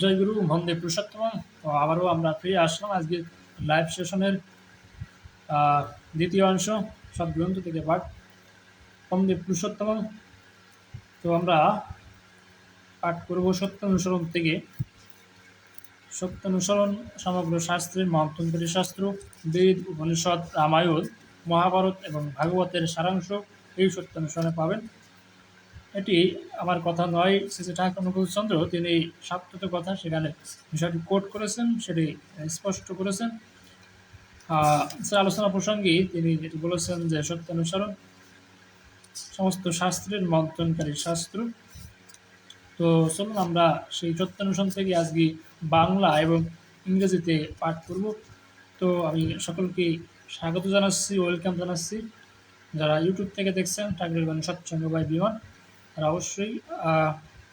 জয়গুরু, বন্দে পুরুষোত্তম তো আবারও আমরা ফিরে আসলাম আজকে লাইভ সেশনের দ্বিতীয় অংশ সব গ্রন্থ থেকে পাঠ। বন্দে পুরুষোত্তম তো আমরা পাঠ করব সত্যানুসরণ থেকে। সত্যানুসরণ সমগ্র শাস্ত্রের মহান্তরী শাস্ত্র, বেদ, উপনিষদ, রামায়ণ, মহাভারত এবং ভাগবতের সারাংশ এই সত্যানুসরণে পাবেন। এটি আমার কথা নয় শ্রী ঠাকুর অনুকূলচন্দ্র তিনি সাপ্তাহিক কথা সেখানে বিষয়টি কোট করেছেন, সেটি স্পষ্ট করেছেন। আলোচনা প্রসঙ্গে তিনি যেটি বলেছেন যে সত্যানুসরণ সমস্ত শাস্ত্রের মন্ত্রণকারী শাস্ত্র। তো চলুন আমরা সেই সত্যানুসরণ থেকে আজকে বাংলা এবং ইংরেজিতে পাঠ করব। তো আমি সকলকে স্বাগত জানাচ্ছি, ওয়েলকাম জানাচ্ছি। যারা ইউটিউব থেকে দেখছেন, ঠাকুরের বাণী সৎসঙ্গ বাই বিমান তারা অবশ্যই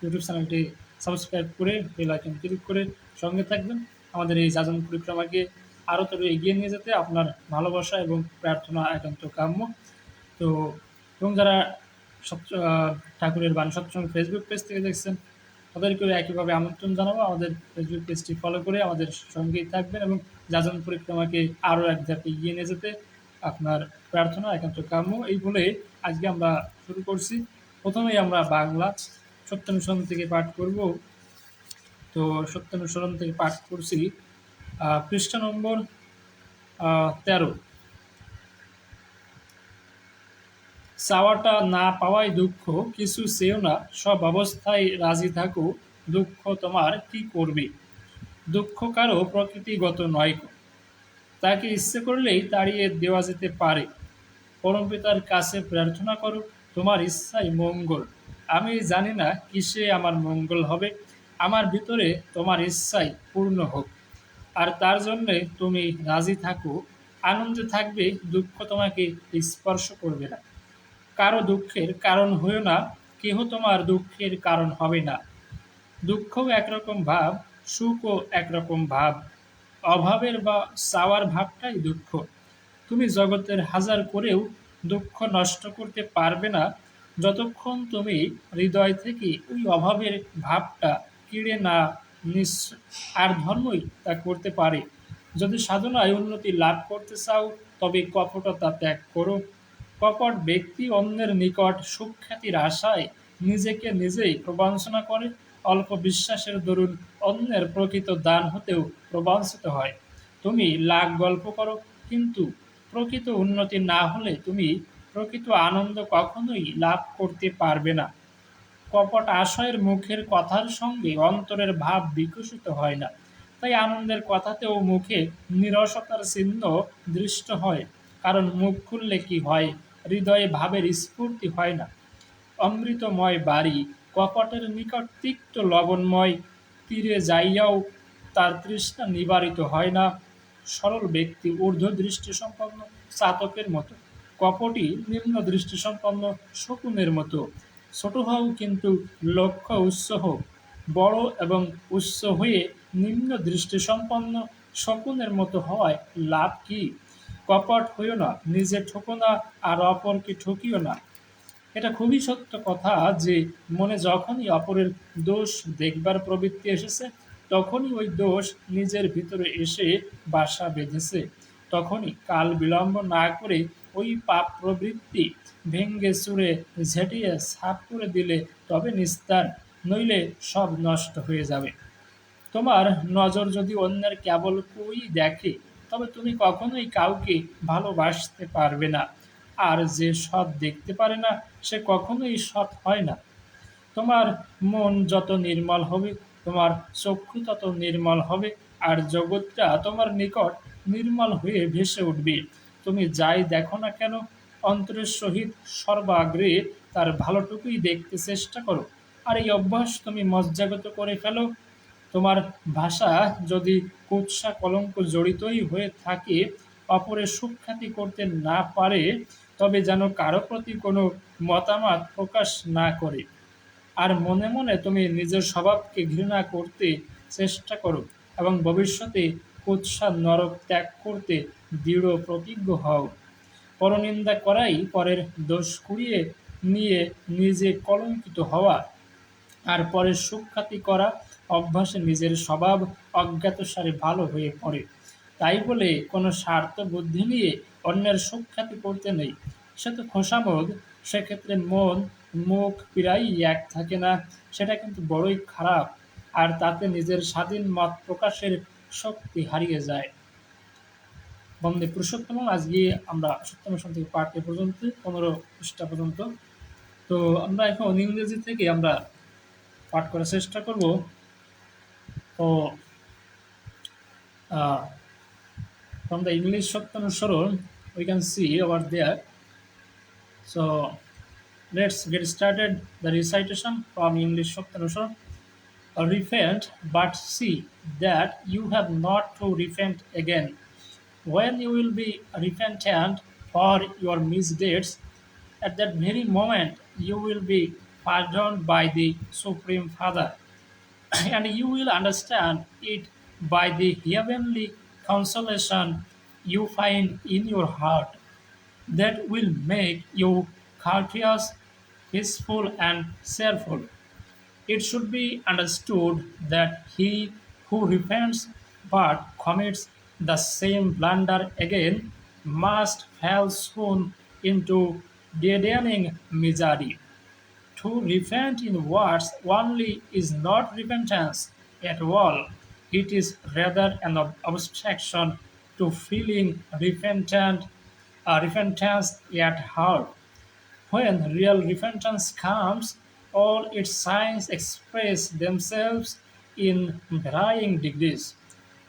ইউটিউব চ্যানেলটি সাবস্ক্রাইব করে বেল আইকন ক্লিক করে সঙ্গে থাকবেন। আমাদের এই যাজন পরিক্রমাকে আরও তবে এগিয়ে নিয়ে যেতে আপনার ভালোবাসা এবং প্রার্থনা একান্ত কাম্য। তো, এবং যারা ঠাকুরের বাণী সৎসঙ্গ ফেসবুক পেজ থেকে দেখছেন, তাদেরকেও একইভাবে আমন্ত্রণ জানাব। আমাদের ফেসবুক পেজটি ফলো করে আমাদের সঙ্গেই থাকবেন এবং যাজন পরিক্রমাকে আরও এক ধাপ এগিয়ে নিয়ে যেতে আপনার প্রার্থনা একান্ত কাম্য। এই বলে আজকে আমরা শুরু করছি। প্রথমেই আমরা বাংলা সত্যানুসরণ থেকে পাঠ করব। তো সত্যানুসরণ থেকে পাঠ করছি পৃষ্ঠা নম্বর তেরো। চাওয়াটা না পাওয়াই দুঃখ, কিছু চেয়েও না, সব অবস্থায় রাজি থাকো, দুঃখ তোমার কি করবে? দুঃখ কারও প্রকৃতিগত নয়। তাকে ইচ্ছে করলেই তাড়িয়ে দেওয়া যেতে পারে। পরমপিতার কাছে প্রার্থনা করো তোমার ইচ্ছাই মঙ্গল। আমি জানি না কিসে আমার মঙ্গল হবে। আমার ভিতরে তোমার ইচ্ছাই পূর্ণ হোক। আর তার জন্যে তুমি রাজি থাকো। আনন্দে থাকবে, দুঃখ তোমাকে স্পর্শ করবে না। কারও দুঃখের কারণ হয়েও না, কেহ তোমার দুঃখের কারণ হবে না। দুঃখও একরকম ভাব, সুখও একরকম ভাব। অভাবের বা চাওয়ার ভাবটাই দুঃখ। তুমি জগতের হাজার করেও দুঃখ নষ্ট করতে পারবে না, যতক্ষণ তুমি হৃদয় থেকে ওই অভাবের ভাবটা কিড়ে না নিঃস, আর ধর্মই তা করতে পারে। যদি সাধনায় উন্নতি লাভ করতে চাও, তবে কপটতা ত্যাগ করো। কপট ব্যক্তি অন্যের নিকট সুখ্যাতির আশায় নিজেকে নিজেই প্রবঞ্চনা করে। অল্প বিশ্বাসের দরুন অন্যের প্রকৃত দান হতেও প্রবঞ্চিত হয়। তুমি লাখ গল্প করো, কিন্তু প্রকৃত উন্নতি না হলে তুমি প্রকৃত আনন্দ কখনোই লাভ করতে পারবে না। কপট আশয়ের মুখের কথার সঙ্গে অন্তরের ভাব বিকশিত হয় না। তাই আনন্দের কথাতেও মুখে নিরসতার চিহ্ন দৃষ্ট হয়, কারণ মুখ খুললে কি হয়? হৃদয়ে ভাবের স্ফূর্তি হয় না। অমৃতময় বাড়ি, কপটের নিকট তিক্ত লবণময়, তীরে যাইয়াও তার তৃষ্ণা নিবারিত হয় না। সরল ব্যক্তি ঊর্ধ্ব দৃষ্টি সম্পন্ন চাতকের মতো, কপটি নিম্ন দৃষ্টি সম্পন্ন শকুনের মতো। ছোট হও কিন্তু লক্ষ্য উচ্চ হোক, বড় এবং উচ্চ হয়ে নিম্ন দৃষ্টি সম্পন্ন শকুনের মতো হওয়ায় লাভ কি? কপট হইও না, নিজে ঠকো না, আর অপরকে ঠকিও না। এটা খুবই সত্য কথা যে মনে যখনই অপরের দোষ দেখবার প্রবৃত্তি এসেছে তখনই ওই দোষ নিজের ভিতরে এসে বাসা বেঁধেছে। তখনই কাল বিলম্ব না করে ওই পাপ প্রবৃত্তি ভেঙ্গে চুরে ঝেঁটিয়ে সাফ করে দিলে তবে নিস্তার, নইলে সব নষ্ট হয়ে যাবে। তোমার নজর যদি অন্যের কেবল কই দেখে, তবে তুমি কখনোই কাউকে ভালোবাসতে পারবে না। আর যে সৎ দেখতে পারে না, সে কখনোই সৎ হয় না। তোমার মন যত নির্মল হবে তোমার চক্ষু তত নির্মল হবে আর জগৎটা তোমার নিকট নির্মল হয়ে ভেসে উঠবে। তুমি যাই দেখো না কেন, অন্তরের সহিত সর্বাগ্রে তার ভালোটুকুই দেখতে চেষ্টা করো। আর এই অভ্যাস তুমি মজ্জাগত করে ফেলো। তোমার ভাষা যদি কুৎসা কলঙ্ক জড়িতই হয়ে থাকে, অপরের সুখ্যাতি করতে না পারে, তবে যেন কারও প্রতি কোনো মতামত প্রকাশ না করে। আর মনে মনে তুমি নিজের স্বভাবকে ঘৃণা করতে চেষ্টা করো এবং ভবিষ্যতে কুৎসা নরক ত্যাগ করতে দৃঢ় প্রতিজ্ঞ হও। পরনিন্দা করাই পরের দোষ কুড়িয়ে নিয়ে নিজে কলঙ্কিত হওয়া আর পরের সুখ্যাতি করা অভ্যাসে নিজের স্বভাব অজ্ঞাতসারে ভালো হয়ে পড়ে। তাই বলে কোনো স্বার্থ বুদ্ধি নিয়ে অন্যের সুখ্যাতি করতে নেই। সে তো খোসামোদ, সেক্ষেত্রে মন মুখ প্রায়ই এক থাকে না, সেটা কিন্তু বড়ই খারাপ। আর তাতে নিজের স্বাধীন মত প্রকাশের শক্তি হারিয়ে যায়। বন্দে পুরুষোত্তম, আজকে আমরা সপ্তম সন থেকে পাঠ পর্যন্ত, পনেরো পৃষ্ঠা পর্যন্ত। তো আমরা এখন ইংরেজি থেকে আমরা পাঠ করার চেষ্টা করব। তো from the English Shaktanusaran we can see over there so let's get started. The recitation from English Shaktanusaran repent but see that you have not to repent again. When you will be repentant for your misdeeds at that very moment you will be pardoned by the supreme father. And you will understand it by the heavenly consolation you find in your heart that will make you courteous, peaceful, and cheerful. It should be understood that he who repents but commits the same blunder again must fall soon into deadening misery. To repent in words only is not repentance at all. It is rather an ob- obstruction to feeling repentant, uh, repentance at heart. When real repentance comes, all its signs express themselves in varying degrees.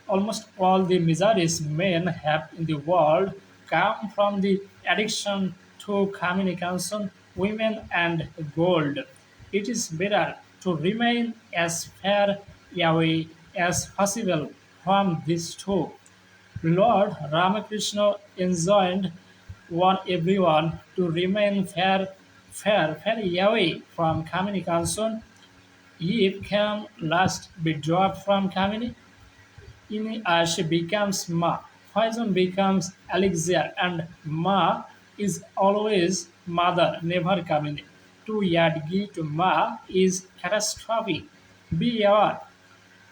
Almost all the miseries men have in the world come from the addiction to communication, women, and gold. It is better to remain as far away as possible from these two. Lord Ramakrishna enjoined on everyone to remain far, far, far away from communication. If can last be dropped from communication, in she becomes Ma. Poison becomes elixir, and Ma is always mother, never Kamini. To ghee to Ma is catastrophe. Be aware.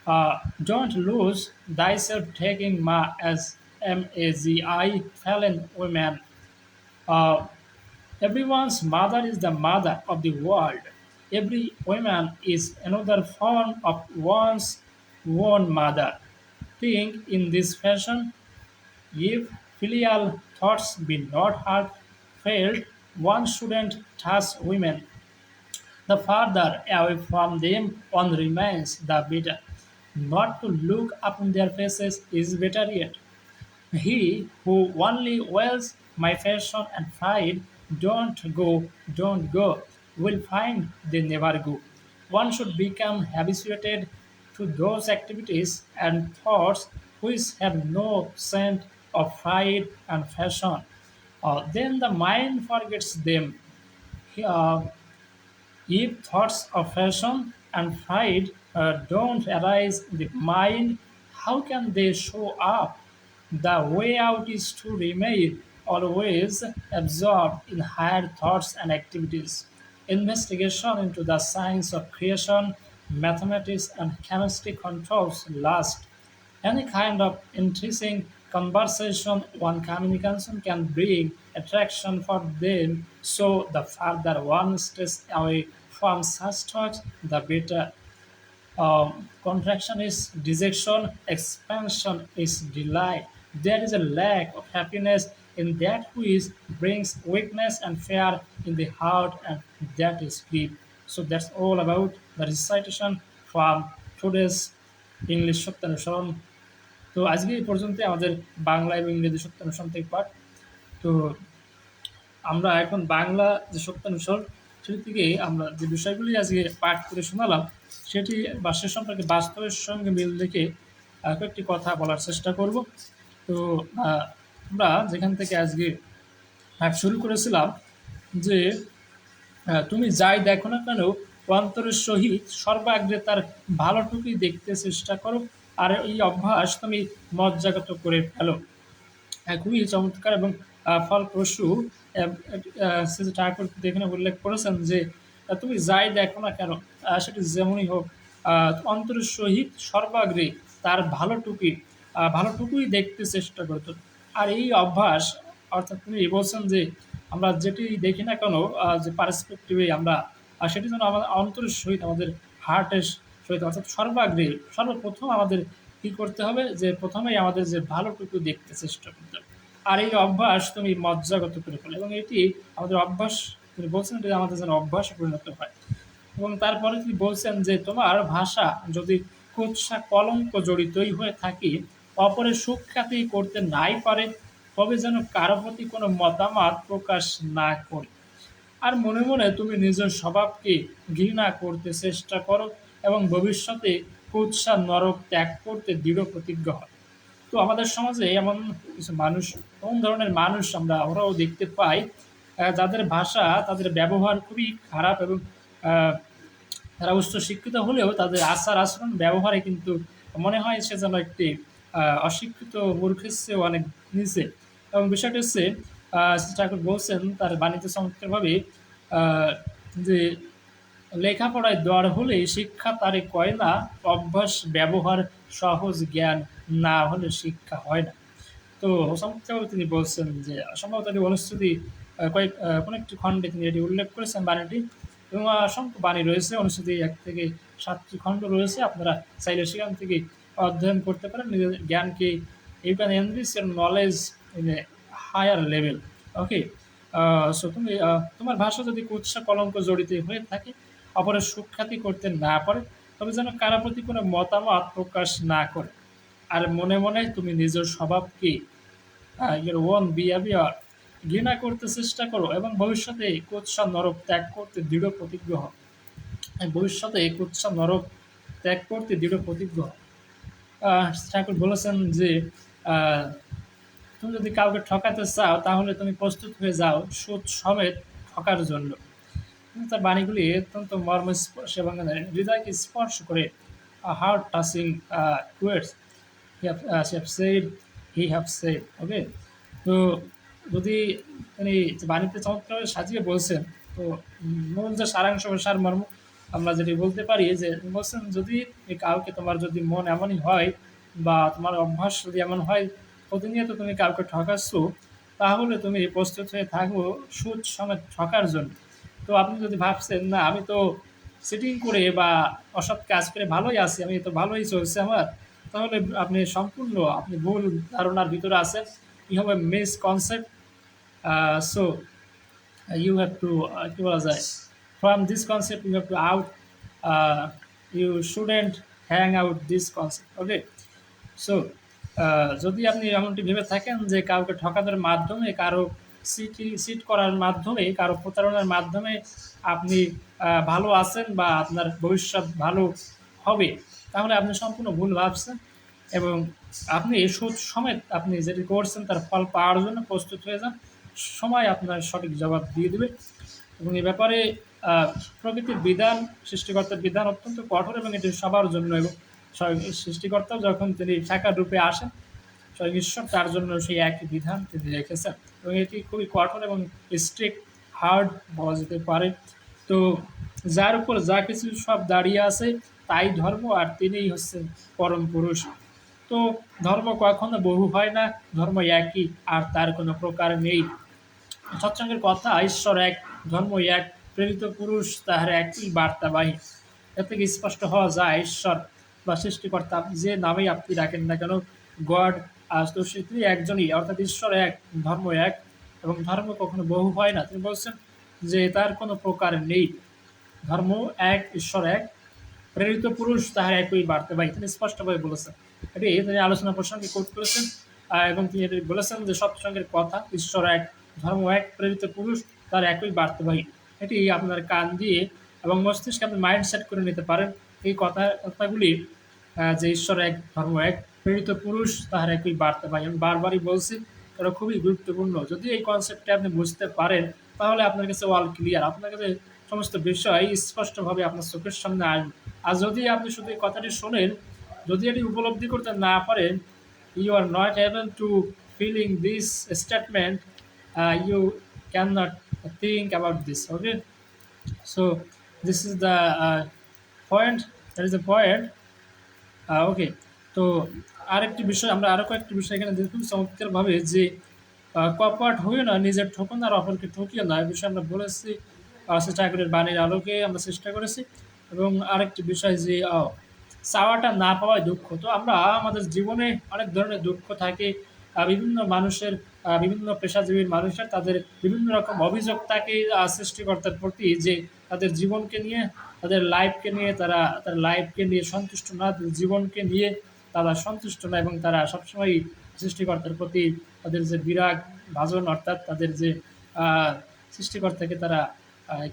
Uh, don't lose thyself taking Ma as M A Z I fallen women. Uh, everyone's mother is the mother of the world. Every woman is another form of one's own mother. Think in this fashion. If filial thoughts be not heartfelt, one shouldn't touch women. The farther away from them one remains, the better. Not to look upon their faces is better yet. He who only wells my fashion and pride, don't go, don't go, will find they never go. One should become habituated to those activities and thoughts which have no scent of pride and fashion. Uh, then the mind forgets them. Uh, if thoughts of fashion and pride uh, don't arise in the mind, how can they show up? The way out is to remain always absorbed in higher thoughts and activities. Investigation into the science of creation, mathematics, and chemistry controls lust. Any kind of interesting conversation one communication can bring attraction for them, so the farther one stays away from such thoughts, the better. Um, contraction is dejection, expansion is delight. There is a lack of happiness in that which brings weakness and fear in the heart, and that is grief. So that's all about the recitation from today's English Shaktanusaran. তো আজকে এই পর্যন্ত আমাদের বাংলা এবং ইংরেজি সত্যানুসরণ থেকে পাঠ তো আমরা এখন বাংলা যে সত্যানুসরণ সেটি থেকে আমরা যে বিষয়গুলি আজকে পাঠ করে শোনালাম সেটি বা সে সম্পর্কে বাস্তবের সঙ্গে মিল রেখে কয়েকটি কথা বলার চেষ্টা করব তো আমরা যেখান থেকে আজকে শুরু করেছিলাম যে তুমি যাই দেখো না কেন অন্তরের সহিত সর্বাগ্রে তার ভালোটুকুই দেখতে চেষ্টা করো আর এই অভ্যাস তুমি মজ্জাগত করে ফেলো। আহ, খুবই চমৎকার এবং ফলপ্রসূ। ঠাকুর এখানে উল্লেখ করেছেন যে তুমি যাই দেখো না কেন সেটি যেমনই হোক অন্তরের সহিত সর্বাগ্রে তার ভালোটুকুই ভালোটুকুই দেখতে চেষ্টা করতো। আর এই অভ্যাস, অর্থাৎ তিনি বলছেন যে, আমরা যেটি দেখি না কেন যে পার্সপেক্টিভে আমরা সেটি যেন আমাদের অন্তরের সহিত, আমাদের হার্টের সহিত, অর্থাৎ সর্বাগ্রে, সর্বপ্রথম আমাদের কি করতে হবে? যে প্রথমেই আমাদের যে ভালোটুকু দেখতে চেষ্টা করতে হবে। আর এই অভ্যাস তুমি মজ্জাগত করে ফেলো এবং এটি আমাদের অভ্যাস, তিনি বলছেন যে আমাদের যেন অভ্যাসে পরিণত হয়। এবং তারপরে তিনি বলছেন যে, তোমার ভাষা যদি কুৎসা কলঙ্ক জড়িতই হয়ে থাকি অপরের সুখ্যাতি করতে নাই পারে, তবে যেন কারও প্রতি কোনো মতামত প্রকাশ না করে। আর মনে মনে তুমি নিজের স্বভাবকে ঘৃণা করতে চেষ্টা করো এবং ভবিষ্যতে কুৎসা নরক ত্যাগ করতে দৃঢ় প্রতিজ্ঞ হয় তো আমাদের সমাজে এমন কিছু মানুষ, এমন ধরনের মানুষ আমরা আমরাও দেখতে পাই যাদের ভাষা, তাদের ব্যবহার খুবই খারাপ এবং তারা উচ্চ শিক্ষিত হলেও তাদের আচার আচরণ ব্যবহারে কিন্তু মনে হয় সে যেন একটি অশিক্ষিত মূর্খের চেয়েও অনেক নিচে। এবং বিষয়টি হচ্ছে ঠাকুর বলছেন তার বাণিজ্য চমৎকারভাবে যে লেখাপড়ায় দর হলে শিক্ষা তারে কয় না, অভ্যাস, ব্যবহার, সহজ জ্ঞান না হলে শিক্ষা হয় না। তো চমৎকারভাবে তিনি বলছেন যে, সম্ভবত এটি অনুষ্ঠিতি কয়েক কোনো একটি খণ্ডে তিনি এটি উল্লেখ করেছেন বাণীটি। এবং অসংখ্য বাণী রয়েছে অনুষ্ঠিতি এক থেকে সাতটি খণ্ড রয়েছে, আপনারা চাইলে সেখান থেকে অধ্যয়ন করতে পারেন নিজের জ্ঞানকে you can enrich your knowledge in a higher level okay so তুমি তোমার ভাষা যদি কুৎসা কলঙ্ক জড়িত হয়ে থাকে অপরের সুখ্যাতি করতে না পারে তবে যেন কারও প্রতি কোনো মতামত প্রকাশ না করে। আর মনে মনে তুমি নিজের স্বভাবকে ইয়ের ওন বিহেভিয়ার ঘৃণা করতে চেষ্টা করো এবং ভবিষ্যতে কুৎসা নরক ত্যাগ করতে দৃঢ় প্রতিজ্ঞ এই ভবিষ্যতে কুৎসা নরক ত্যাগ করতে দৃঢ় প্রতিজ্ঞ আহ, ঠাকুর বলেছেন যে তুমি যদি কাউকে ঠকাতে চাও, তাহলে তুমি প্রস্তুত হয়ে যাও সুদ সমেত ঠকার জন্য। তার বাণীগুলি অত্যন্ত মর্মস্পর্শ এবং হৃদয়কে স্পর্শ করে heart touching he have said okay তো যদি তিনি বাণীতে চমৎকারভাবে সাজিয়ে বলছেন, তো মূল যে সারাংশ সার সারমর্ম আমরা যেটি বলতে পারি যে বলছেন যদি কাউকে তোমার যদি মন এমনই হয় বা তোমার অভ্যাস যদি এমন হয়, প্রতিনিয়ত তুমি কাউকে ঠকাচ্ছ, তাহলে তুমি প্রস্তুত হয়ে থাকব সুদ সমেত ঠকার জন্য। তো আপনি যদি ভাবছেন, না, আমি তো সিটিং করে বা অসৎ কাজ করে ভালোই আছি, আমি তো ভালোই চলছে আমার, তাহলে আপনি সম্পূর্ণ, আপনি ভুল ধারণার ভিতরে আছেন। You have a miss concept so you have to কি বলা যায়? From this concept you have to out you shouldn't hang out this concept okay so যদি আপনি এমনটি ভেবে থাকেন যে কাউকে ঠকানোর মাধ্যমে, কারও সিটি, সিট করার মাধ্যমে, কারও প্রতারণার মাধ্যমে আপনি ভালো আছেন বা আপনার ভবিষ্যৎ ভালো হবে, তাহলে আপনি সম্পূর্ণ ভুল ভাবছেন এবং আপনি সুদ সমেত আপনি যেটি করছেন তার ফল পাওয়ার জন্য প্রস্তুত হয়ে যান। সময় আপনার সঠিক জবাব দিয়ে দেবে এবং এই ব্যাপারে প্রকৃতির বিধান, সৃষ্টিকর্তার বিধান অত্যন্ত কঠোর এবং এটি সবার জন্য এবং স্বয়ং সৃষ্টিকর্তাও যখন তিনি সাকার রূপে আসেন, স্বয়ং ঈশ্বর, তার জন্য সেই একই বিধান তিনি রেখেছেন। এবং এটি খুবই কঠোর এবং স্ট্রিক্ট হার্ড বলা যেতে পারে। তো যার উপর যা কিছু সব দাঁড়িয়ে আছে, তাই ধর্ম আর তিনিই হচ্ছেন পরম পুরুষ। তো ধর্ম কখনো বহু হয় না, ধর্ম একই, আর তার কোনো প্রকার নেই। সৎসঙ্গের কথা, ঈশ্বর এক, ধর্ম এক প্রেরিত পুরুষ তাহার একই বার্তা বার্তাবাহী এর থেকে স্পষ্ট হওয়া যায়, ঈশ্বর বা সৃষ্টিকর্তা যে নামেই আপনি রাখেন না কেন, গড আজ তো সে, তিনি একজনই, অর্থাৎ ঈশ্বর এক, ধর্ম এক, এবং ধর্ম কখনো বহু হয় না। তিনি বলছেন যে তার কোনো প্রকার নেই। ধর্ম এক, ঈশ্বর এক, প্রেরিত পুরুষ তাহার একই বার্তা বার্তাবাহী তিনি স্পষ্টভাবে বলেছেন, এটি তিনি আলোচনা প্রসঙ্গে কোট করেছেন এবং তিনি বলেছেন যে সৎসঙ্গের কথা, ঈশ্বর এক, ধর্ম এক, প্রেরিত পুরুষ তার একই বার্তাবাহী এটি আপনার কান দিয়ে এবং মস্তিষ্কে আপনি মাইন্ড সেট করে নিতে পারেন। এই কথা, কথাগুলি যে ঈশ্বর এক ধর্ম, এক প্রেরিত পুরুষ, তাহার একই বার্তাবাহী আমি বারবারই বলছি, এটা খুবই গুরুত্বপূর্ণ। যদি এই কনসেপ্টটা আপনি বুঝতে পারেন, তাহলে আপনার কাছে ওয়াল ক্লিয়ার আপনার কাছে সমস্ত বিষয় স্পষ্টভাবে আপনার চোখের সামনে আসবে। আর যদি আপনি শুধু এই কথাটি শোনেন, যদি এটি উপলব্ধি করতে না পারেন you are not able to feeling this statement you can not think about this okay so this is the uh, point that is a point okay তো আরেকটি বিষয় আমরা আরও কয়েকটি বিষয় এখানে দেখুন চমৎকারভাবে যে কপাট হইও না নিজের ঠকুন আর অপরকে ঠকিও না। এই বিষয়ে আমরা বলেছি ঠাকুরের বাণীর আলোকে আমরা চেষ্টা করেছি। এবং আরেকটি বিষয় যে চাওয়াটা না পাওয়ায় দুঃখ। তো আমরা আমাদের জীবনে অনেক ধরনের দুঃখ থাকে। বিভিন্ন মানুষের বিভিন্ন পেশাজীবীর মানুষের তাদের বিভিন্ন রকম অভিযোগ আহ, সৃষ্টিকর্তার প্রতি যে তাদের জীবনকে নিয়ে তাদের লাইফকে নিয়ে তারা তার লাইফকে নিয়ে সন্তুষ্ট না জীবনকে নিয়ে তারা সন্তুষ্ট না এবং তারা সবসময় সৃষ্টিকর্তার প্রতি তাদের যে বিরাগ ভাজন অর্থাৎ তাদের যে সৃষ্টিকর্তাকে তারা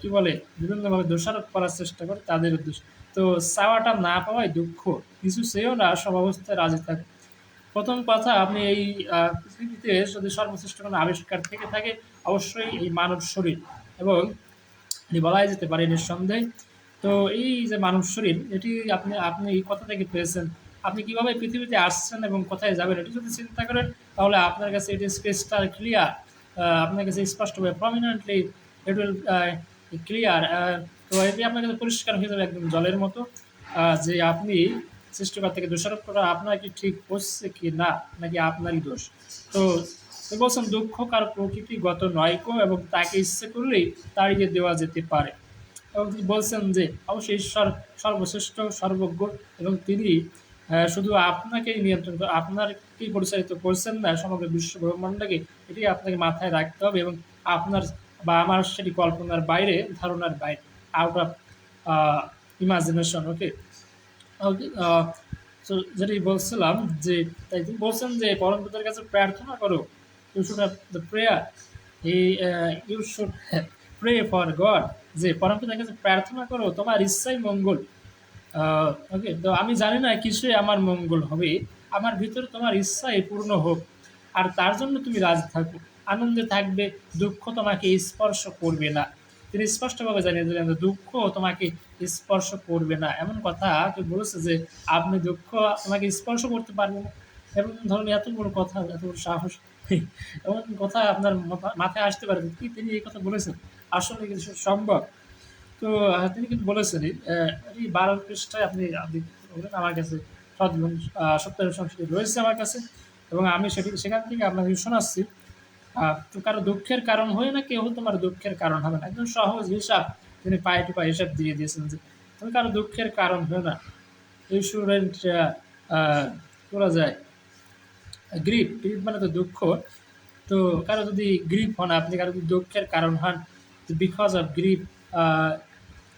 কি বলে বিভিন্নভাবে দোষারোপ করার চেষ্টা করে তাদের উদ্দেশ্য। তো চাওয়াটা না পাওয়ায় দুঃখ। কিছু চেয়েও না সব অবস্থায় রাজি থাকে প্রথম কথা, আপনি এই পৃথিবীতে যদি সর্বশ্রেষ্ঠ কোনো আবিষ্কার থেকে থাকে, অবশ্যই এই মানব শরীর। এবং এটি বলাই যেতে পারে নিঃসন্দেহে। তো এই যে মানব শরীর, এটি আপনি আপনি এই কথা থেকে পেয়েছেন। আপনি কীভাবে পৃথিবীতে আসছেন এবং কোথায় যাবেন, এটি যদি চিন্তা করেন, তাহলে আপনার কাছে এটি ক্রিস্টাল ক্লিয়ার আপনার কাছে স্পষ্টভাবে প্রমিনেন্টলি ইট উইল ক্লিয়ার তো এটি আপনার কাছে পরিষ্কার হয়ে যাবে একদম জলের মতো। যে আপনি সৃষ্টিকর্তা থেকে দোষারোপ করা আপনার কি ঠিক হচ্ছে কি না? নাকি আপনারই দোষ? তো বলছেন, দুঃখ কার প্রকৃতিগত নয়কো এবং তাকে ইচ্ছে করলেই তাড়িয়ে দেওয়া যেতে পারে। এবং তিনি বলছেন যে, অবশ্যই ঈশ্বর সর্বশ্রেষ্ঠ, সর্বজ্ঞ এবং তিনি শুধু আপনাকেই নিয়ন্ত্রণ আপনারকেই পরিচালিত করছেন না, সমগ্র বিশ্ব ব্রহ্মাণ্ডকে। এটি আপনাকে মাথায় রাখতে হবে এবং আপনার বা আমার সেটি কল্পনার বাইরে, ধারণার বাইরে। আউট অফ ইমাজিনেশন ওকে যেটি বলছিলাম যে, তাই বলছেন যে, পরম পিতার কাছে প্রার্থনা করো you should have the prayer এই you should pray for God যে, পরম পিতার কাছে প্রার্থনা করো, তোমার ইচ্ছাই মঙ্গল। ওকে তো আমি জানি না কিছুই আমার মঙ্গল হবে, আমার ভিতরে তোমার ইচ্ছাই পূর্ণ হোক, আর তার জন্য তুমি রাজি থাকো। আনন্দে থাকবে, দুঃখ তোমাকে স্পর্শ করবে না। তিনি স্পষ্টভাবে জানিয়ে দিলেন দুঃখ তোমাকে স্পর্শ করবে না। এমন কথা কেউ বলেছে যে, আপনি দুঃখ তোমাকে স্পর্শ করতে পারবে না। এবং ধরুন এত বড় কথা, এত বড় সাহস এমন কথা আপনার মাথায় আসতে পারে কি তিনি এই কথা বলেছেন? আসলে কিছু সম্ভব? তো তিনি কিন্তু বলেছেন, এই বারো পৃষ্ঠায় আপনি আমার কাছে সদ্গুণ সত্তরের সংস্কৃতি রয়েছে আমার কাছে এবং আমি সেটি, সেখান থেকে আপনাকে শোনাচ্ছি। তো কারও দুঃখের কারণ হয়ে না কেউ তোমার দুঃখের কারণ হবে না? একদম সহজ হিসাব। তিনি পায়ে টু হিসাব দিয়ে দিয়েছেন যে তুমি কারও দুঃখের কারণ হয়ে না। এই স্টুডেন্ট বলা যায়, গ্রিপ গ্রিপ মানে তো দুঃখ। তো কারও যদি গ্রিপ হন, আপনি কারও যদি দুঃখের কারণ হন because of grief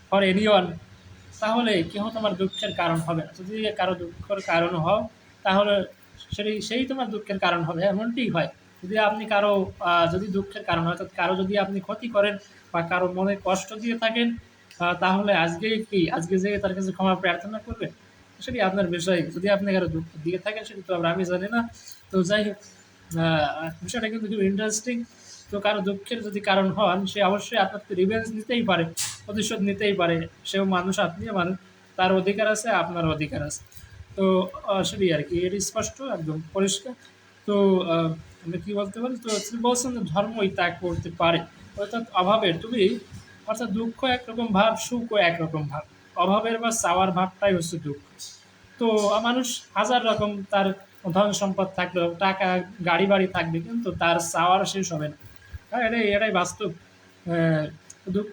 for anyone তাহলে কেউ তোমার দুঃখের কারণ হবে না। যদি কারও দুঃখের কারণ হও তাহলে সেই সেই তোমার দুঃখের কারণ হবে এমনটি হয়। যদি আপনি কারও যদি দুঃখের কারণ হয়, অর্থাৎ কারও যদি আপনি ক্ষতি করেন বা কারও মনে কষ্ট দিয়ে থাকেন তাহলে আজকে কি, আজকে যে তার কাছে ক্ষমা প্রার্থনা করবেন? সেটি আপনার বিষয়। যদি আপনি কারও দুঃখ দিয়ে থাকেন, সেটি তো আমরা, আমি জানি না। তো যাই হোক বিষয়টা কিন্তু খুব ইন্টারেস্টিং তো কারও দুঃখের যদি কারণ হন, সে অবশ্যই আপনার রিভেঞ্জ নিতেই পারে, প্রতিশোধ নিতেই পারে। সেও মানুষ, আপনিও মানুষ, তার অধিকার আছে আপনার অধিকার আছে। তো সেটাই আর কি, এটি স্পষ্ট একদম পরিষ্কার। তো আমরা কি বলতে পারি? তো শ্রী বলছেন যে ধর্মই ত্যাগ করতে পারে। অর্থাৎ অভাবের তুমি, অর্থাৎ দুঃখ একরকম ভাব, সুখও একরকম ভাব। অভাবের বা চাওয়ার ভাবটাই হচ্ছে দুঃখ। তো মানুষ হাজার রকম তার ধন সম্পদ থাকলেও, টাকা, গাড়ি বাড়ি থাকবে, কিন্তু তার চাওয়ার শেষ হবে না। হ্যাঁ এটাই এটাই বাস্তব। দুঃখ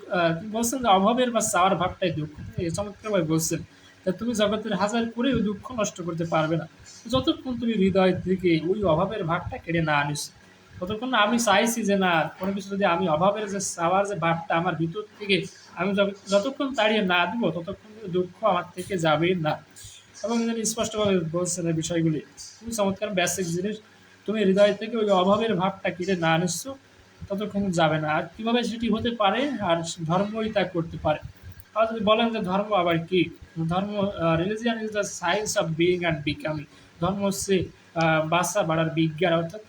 বলছেন যে অভাবের বা চাওয়ার ভাবটাই দুঃখ। এই চমৎকারভাবে বলছেন। তা তুমি জগতের হাজার করেও দুঃখ নষ্ট করতে পারবে না। যতক্ষণ তুমি হৃদয় থেকে ওই অভাবের ভাগটা কেড়ে না আনিস, ততক্ষণ আমি চাইছি যে না, কোনো কিছু যদি আমি অভাবের যে চাওয়ার যে ভাবটা আমার ভিতর থেকে আমি যত- যতক্ষণ তাড়িয়ে না দিব, ততক্ষণ দুঃখ আমার থেকে যাবে না। এবং তিনি স্পষ্টভাবে বলছেন এই বিষয়গুলি। খুবই চমৎকার বেসিক জিনিস। তুমি হৃদয় থেকে ওই অভাবের ভাবটা কেটে না নিচ্ছ ততক্ষণ যাবে না। আর কীভাবে সেটি হতে পারে? আর ধর্মই তা করতে পারে। আর যদি বলেন যে ধর্ম আবার কি? ধর্ম religion is the science of being and becoming ধর্ম হচ্ছে বাসা বাড়ার বিজ্ঞান, অর্থাৎ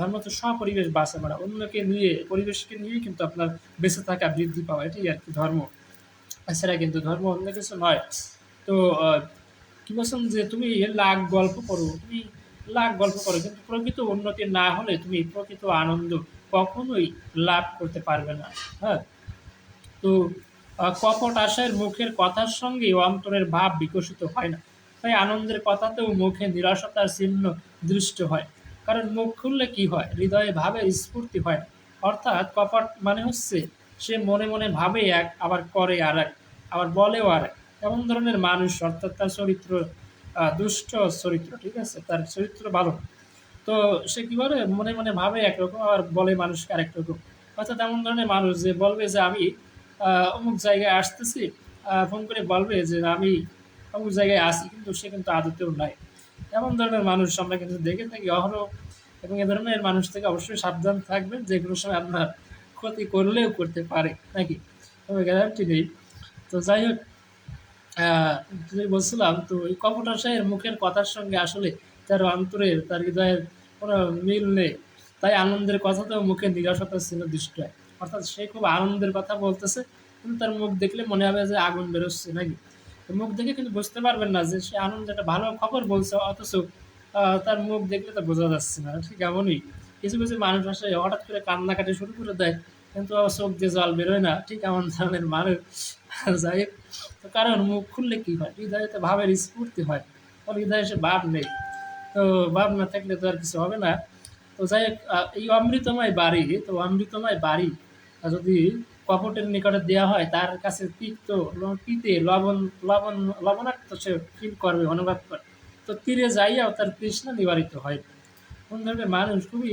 ধর্ম হচ্ছে সপরিবেশ বাসা বাড়া। অন্যকে নিয়ে, পরিবেশকে নিয়ে কিন্তু আপনার বেঁচে থাকা, বৃদ্ধি পাওয়া, এটাই আর কি ধর্ম। এছাড়া কিন্তু ধর্ম অন্য কিছু নয়। তো কি বলছেন যে তুমি লাখ গল্প করো তুমি লাখ গল্প করো কিন্তু প্রকৃত উন্নতি না হলে তুমি প্রকৃত আনন্দ কখনোই লাভ করতে পারবে না। হ্যাঁ? তো কপট আশার মুখের কথার সঙ্গে অন্তরের ভাব বিকশিত হয় না। তাই আনন্দের কথাতেও মুখে নিরাশতার চিহ্ন দৃষ্ট হয়। কারণ মুখ খুললে কি হয়? হৃদয়ে ভাবে স্ফূর্তি হয়। অর্থাৎ কপট মানে হচ্ছে সে মনে মনে ভাবে এক, আবার করে আর এক আবার বলেও আর এক এমন ধরনের মানুষ, অর্থাৎ তার চরিত্র দুষ্ট চরিত্র, ঠিক আছে? তার চরিত্র ভালো। তো সে কি বলে? মনে মনে ভাবে একরকম, আবার বলে মানুষকে আরেক রকম। অর্থাৎ এমন ধরনের মানুষ যে বলবে যে আমি অমুক জায়গায় আসতেছি ফোন করে বলবে যে আমি অমুক জায়গায় আসি, কিন্তু সে কিন্তু আদতেও নাই। এমন ধরনের মানুষ আমরা কিন্তু দেখে থাকি, অহরহ। এবং এ ধরনের মানুষ থেকে অবশ্যই সাবধান থাকবেন যে কোনো সময় আপনার ক্ষতি করলেও করতে পারে, নাকি? তবে গ্যারান্টি নেই। তো যাই হোক যদি বলছিলাম, তো এই কপট আশায়ের মুখের কথার সঙ্গে আসলে তার অন্তরের, তার হৃদয়ের কোনো মিল নেই। তাই আনন্দের কথা তো মুখে নিরাশতা ছিল দৃষ্ট হয় অর্থাৎ সে খুব আনন্দের কথা বলতেছে, কিন্তু তার মুখ দেখলে মনে হবে যে আগুন বেরোচ্ছে, নাকি? মুখ দেখে কিন্তু বুঝতে পারবেন না যে সে আনন্দ একটা ভালো খবর বলছে, অথচ তার মুখ দেখলে তো বোঝা যাচ্ছে না। ঠিক এমনই। কিছু কিছু মানুষ আসে, হঠাৎ করে কান্নাকাটি শুরু করে দেয়, কিন্তু আবার চোখ দিয়ে জল বেরোয় না। ঠিক এমন ধরনের মানুষ। যাই তো কারণ মুখ খুললে কি হয়? হৃদয়ে তো ভাবের স্ফূর্তি হয়। ওর হৃদয়ে সে ভাব নেই। তো ভাব না থাকলে তো আর কিছু হবে না। তো যাই এই অমৃতময় বাড়ি, তো অমৃতময় বাড়ি, যদি কপটের নিকটে দেওয়া হয়, তার কাছে তিক্ত তিতে লবণ লবণ লবণাক্ত সে ফিল করবে অনুভব করে। তো তীরে যাইয়াও তার তৃষ্ণা নিবারিত হয়। কোন ধরনের মানুষ খুবই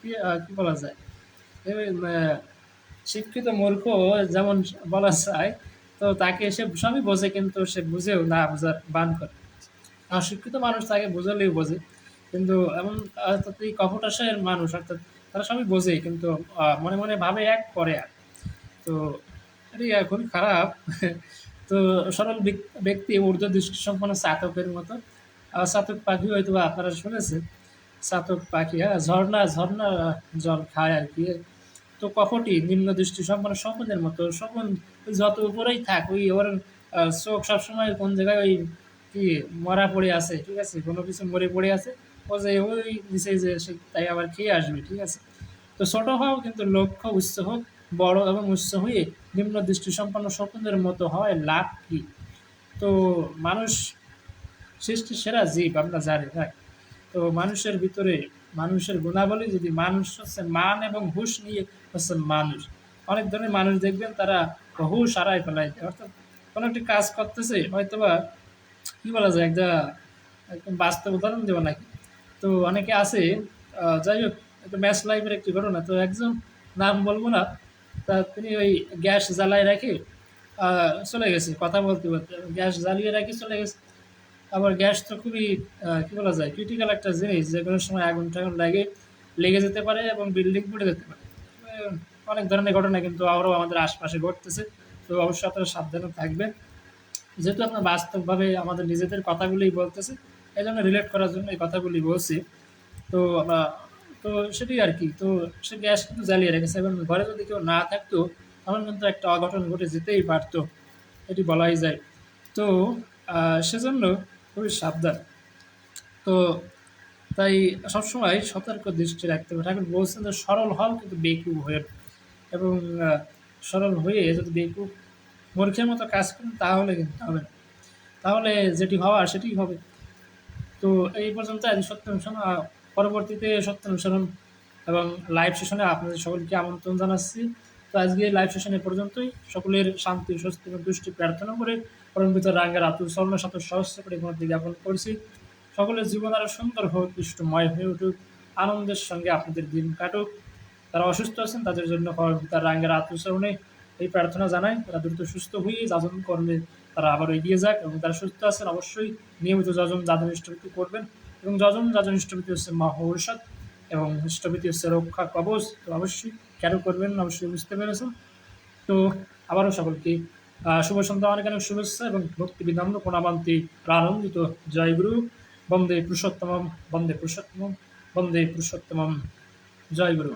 কি বলা যায়? শিক্ষিত মূর্খ যেমন বলা যায়, তো তাকে সে সবই বোঝে, কিন্তু সে বুঝেও না বোঝার বান করে। অশিক্ষিত মানুষ তাকে বোঝালেও বোঝে। কিন্তু এমন, অর্থাৎ এই কপটাশয়ের মানুষ, অর্থাৎ তারা সবই বোঝে, কিন্তু মনে মনে ভাবে এক করে এক। তো আহ, খুবই খারাপ। তো সরল ব্যক্তি ঊর্ধ্ব দৃষ্টি সম্পন্ন চাতকের মতো। আর চাতক পাখি হয়তো আপনারা শুনেছেন। চাতক পাখি হ্যাঁ ঝর্ণা ঝর্ণা জল খায় আর কি। তো কপটি নিম্ন দৃষ্টি সম্পন্ন শকুনের মতো। ওই যত উপরেই থাক ওই ওর চোখ সবসময় কোন জায়গায় ওই কি মরা পড়ে আছে ঠিক আছে? কোনো কিছু মরে পড়ে আছে ও যে ওই নিচে যে সে তাই আবার খেয়ে আসবে ঠিক আছে? তো ছোট হও কিন্তু লক্ষ্য উচ্চ হোক। বড় এবং উচ্চ হয়ে নিম্ন দৃষ্টি সম্পন্ন শকুনের মতো হয় লাভ কি তো মানুষ সৃষ্টির সেরা জীব, আমরা জানি, তাই? তো মানুষের ভিতরে, মানুষের গুণাবলী যদি মানুষ হচ্ছে মান এবং হুশ নিয়ে হচ্ছে মানুষ, অনেক ধরনের মানুষ দেখবেন তারা হুশ হারাই ফেলায় অর্থাৎ কোনো একটি কাজ করতেছে, হয়তোবা, কি বলা যায়, একটা একদম বাস্তব উদাহরণ দেবো নাকি? তো অনেকে আছে যাই হোক, একটা ম্যাচ লাইফের একটি ঘটনা। তো একজন, নাম বলব না তা তিনি ওই গ্যাস জ্বালায় রাখি চলে গেছে। কথা বলতে বলতে গ্যাস জ্বালিয়ে রাখি, চলে গেছে। আবার গ্যাস তো খুবই কী বলা যায় ক্রিটিক্যাল একটা জিনিস। যে কোনো সময় আগুন টাগুন লাগে, লেগে যেতে পারে এবং বিল্ডিং পড়ে যেতে পারে। অনেক ধরনের ঘটনা কিন্তু আরও আমাদের আশপাশে ঘটতেছে। তো অবশ্যই আপনারা সাবধানে থাকবেন। যেহেতু আপনার বাস্তবভাবে আমাদের নিজেদের কথাগুলোই বলতেছে এই জন্য রিলেট করার জন্য এই কথাগুলি বলছি। তো আমরা তো সেটাই আর কি। তো সে গ্যাস কিন্তু জ্বালিয়ে রেখেছে। এবং ঘরে যদি কেউ না থাকতো তখন কিন্তু একটা অঘটন ঘটে যেতেই পারতো। এটি বলাই যায়। তো সেজন্য খুবই সাবধান। তো তাই সবসময় সতর্ক দৃষ্টি রাখতে হবে। ঠাকুর বলছেন যে সরল হল কিন্তু বেকুব হয়ে এবং সরল হয়ে যদি বেকুব মূর্খের মতো কাজ করেন তাহলে কিন্তু হবে না। তাহলে যেটি হওয়ার সেটি হবে। তো এই পর্যন্ত আজ সত্য আহ, পরবর্তীতে সত্য অনুসরণ এবং লাইভ সেশনে আপনাদের সকলকে আমন্ত্রণ জানাচ্ছি। তো আজকে লাইভ সেশনে পর্যন্তই। সকলের শান্তি, স্বস্তি এবং দুষ্টি প্রার্থনা করে পরমপিত রাঙ্গের আতুল স্মরণের সাথে সহস্র করে গুণার্থী জ্ঞাপন করছি। সকলের জীবন আরও সুন্দর হোক, দুষ্টময় হয়ে উঠুক, আনন্দের সঙ্গে আপনাদের দিন কাটুক। তারা অসুস্থ আছেন, তাদের জন্য তার রাঙ্গের আত্মস্মরণে এই প্রার্থনা জানাই। তারা দ্রুত সুস্থ হয়ে যাজন কর্মে তারা আবার এগিয়ে যাক এবং তারা সুস্থ আছেন, অবশ্যই নিয়মিত যজন যাজন ইষ্টভূতি করবেন। এবং যজন যাজন ইষ্টভূতি হচ্ছে মা ঔষধ এবং ইষ্টভূতি হচ্ছে রক্ষা কবচ। তো অবশ্যই কেন করবেন অবশ্যই বুঝতে পেরেছেন। তো আবারও সকলকে শুভ সন্ধ্যা অনেক অনেক শুভেচ্ছা এবং ভক্তি বিনম্র প্রণামান্তি প্রানন্দিত জয় গুরু। বন্দে পুরুষোত্তম বন্দে পুরুষোত্তম বন্দে পুরুষোত্তম জয় গুরু।